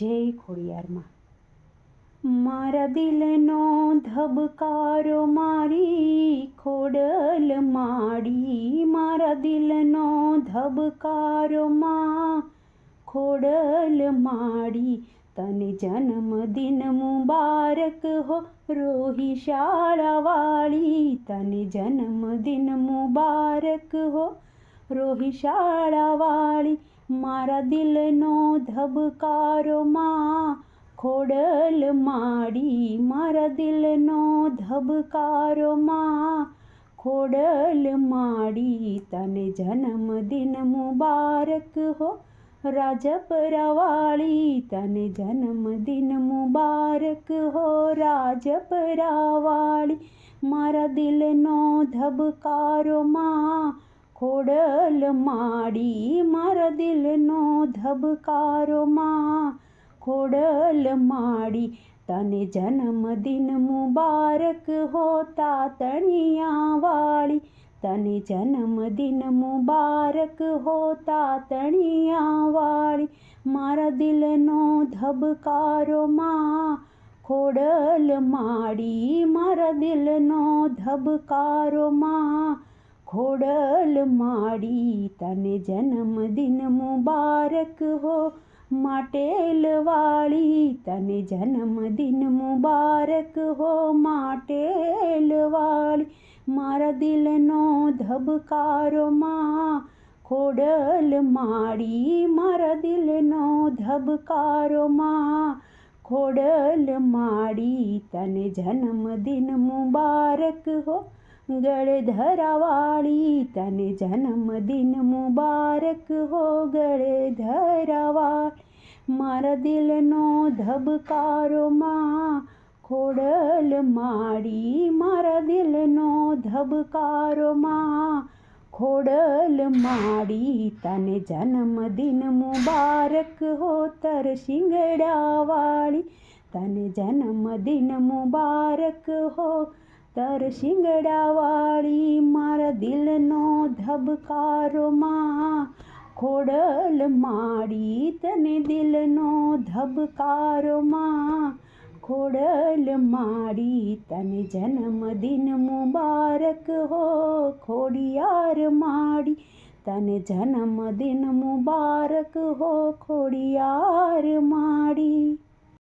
જય ખોડિયારમાં. મારા દિલનો ધબકારો મારી ખોડલ માડી. મારા દિલનો ધબકારો માં ખોડલ માડી. તને જન્મદિન મુબારક હો રોહી શાળાવાળી. તને જન્મદિન મુબારક હો રોહી શાળાવાળી, મારા દિલનો ધબકારો માં ખોડલ માડી, મારા દિલનો ધબકારો માં ખોડલ માડી, તને જન્મદિન મુબારક હો, રાજપરાવાળી, તને જન્મદિન મુબારક હો, રાજપરાવાળી, મારા દિલનો ધબકારો માં ખોડલ માડી મારા દિલનો ધબકારો માં ખોડલ માડી, તને જન્મદિન મુબારક હોતા તાતણિયા વાળી તને જન્મદિન મુબારક હોતા તાતણિયા વાળી મારા દિલનો ધબકારો માં ખોડલ માડી મારા દિલનો ધબકારો માં ખોડલ માડી તને જન્મદિન મુબારક હો. માટેલવાળી તને જન્મદિન મુબારક હો. માટેલવાળી મારા દિલનો ધબકારો માં. ખોડલ માડી મારા દિલનો ધબકારો માં. ખોડલ માડી તને જન્મદિન મુબારક હો. ગળધરાવાળી તને જન્મદિન મુબારક હો ગળધરાવાળી મારા દિલનો ધબકારો માં ખોડલ માડી મારા દિલનો ધબકારો માં ખોડલ માડી તને જન્મદિન મુબારક હો તર શિંગડાવાળી તને જન્મદિન મુબારક હો તર શિંગડાવાળી મારા દિલનો ધબકારો માં ખોડલ માડી તને દિલનો ધબકારો માં ખોડલ માડી તને જન્મદિન મુબારક હો, ખોડિયાર માડી તને જન્મદિન મુબારક હો, ખોડિયાર માડી